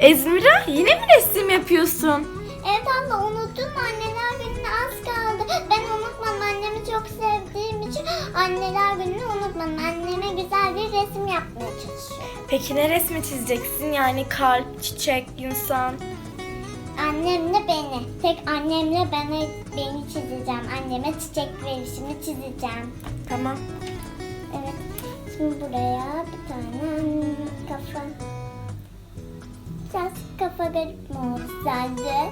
Ezmira yine mi resim yapıyorsun? Evet abla unuttun mu anneler gününe az kaldı. Ben unutmam annemi çok sevdiğim için anneler gününü unutmadım. Anneme güzel bir resim yapmaya çalışıyorum. Peki ne resmi çizeceksin? Yani kalp, çiçek, insan. Annemle beni. Tek annemle beni, beni çizeceğim. Anneme çiçek verişimi çizeceğim. Tamam. Evet. Şimdi buraya bir tane kafa. Biraz kafa garip mi oldu sence?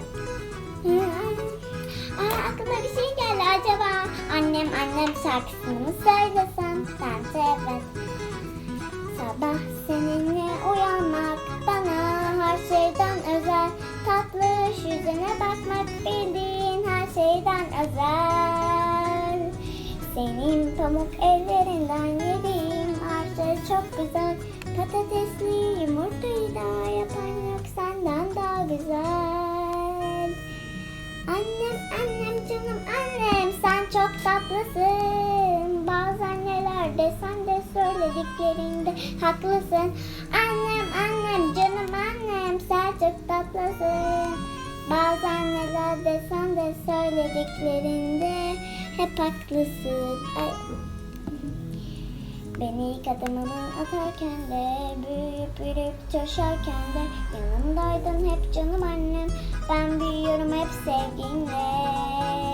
Aa, aklıma bir şey geldi acaba. Annem annem şarkısını mı söylesem? Bence evet. Sabah seninle uyanmak bana her şeyden özel. Tatlı yüzüne bakmak bildiğin her şeyden özel. Senin pamuk ellerinden yediğim her şey çok güzel. Patatesli yumurtayı da çok tatlısın. Bazen neler desen de söylediklerinde haklısın. Annem annem canım annem sen çok tatlısın. Bazen neler desen de söylediklerinde hep haklısın. Ay. Beni ilk adımımı atarken de büyüyüp büyüyüp coşarken de yanımdaydın hep canım annem. Ben büyüyorum hep sevginle.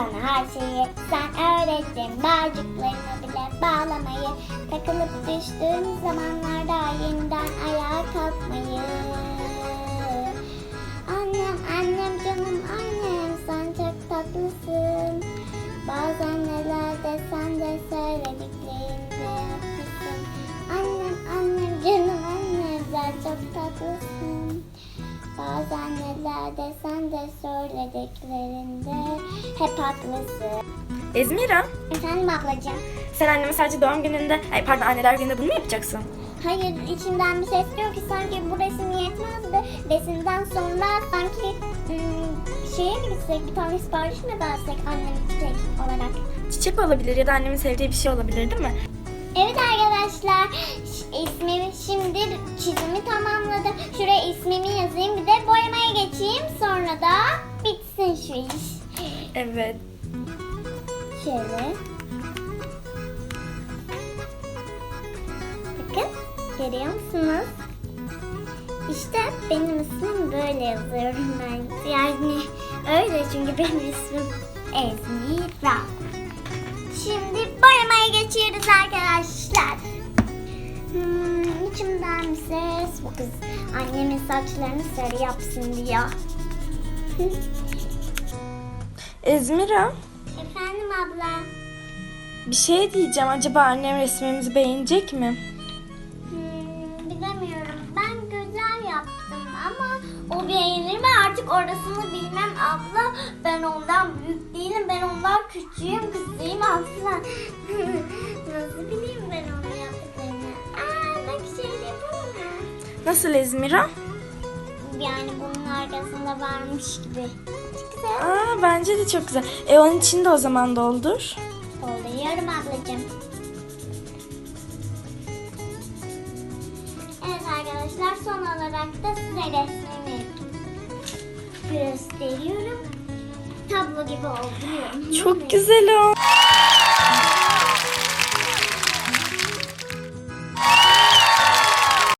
Bana her şeyi sen öğrettin. Bağcıklarımı bile bağlamayı. Takılıp düştüğüm zamanlarda yeniden ayağa kalkmayı. Annem annem canım annem sen çok tatlısın. Bazen neler desen de söylediklerinde haklısın. Annem annem canım annem sen çok tatlısın. Bazen neler desen de söylediklerinde hep haklısın. Ezmira Efendim ablacığım? sen anneme sadece doğum gününde, ay pardon anneler gününde bunu mu yapacaksın? Hayır içimden bir ses diyor ki sanki bu resim yetmezdi. Resimden sonra sanki ım, şeye mi gitsek bir tane sipariş mi versek annem çiçek olarak? Çiçek olabilir ya da annemin sevdiği bir şey olabilir değil mi? Evet arkadaşlar ismimi şimdi çizimi tamamladım. Şuraya ismimi yazayım bir de geçeyim sonra da bitsin şu iş. Evet. Şöyle. Bakın görüyor musunuz? İşte benim ismim böyle yazıyorum ben. Yani öyle çünkü benim ismim Ezmira. Şimdi boyamaya geçiyoruz arkadaşlar. Hmm, içimden bir ses bu kız annemin saçlarını sarı yapsın diyor. Ezmira Efendim abla. bir şey diyeceğim. Acaba annem resmimizi beğenecek mi? Hmm, bilemiyorum. Ben güzel yaptım ama o beğenir mi artık orasını bilmem abla. Ben ondan büyük değilim. Ben ondan küçüğüm. Kızıyım aslında. Nasıl bileyim ben onu Nasıl Ezmira? Yani bunun arkasında varmış gibi. Çok güzel. Aa bence de çok güzel. E onun için de o zaman doldur. Dolduruyorum ablacığım. Evet arkadaşlar son olarak da size resmimi gösteriyorum. Tablo gibi olduruyorum. Çok güzel o.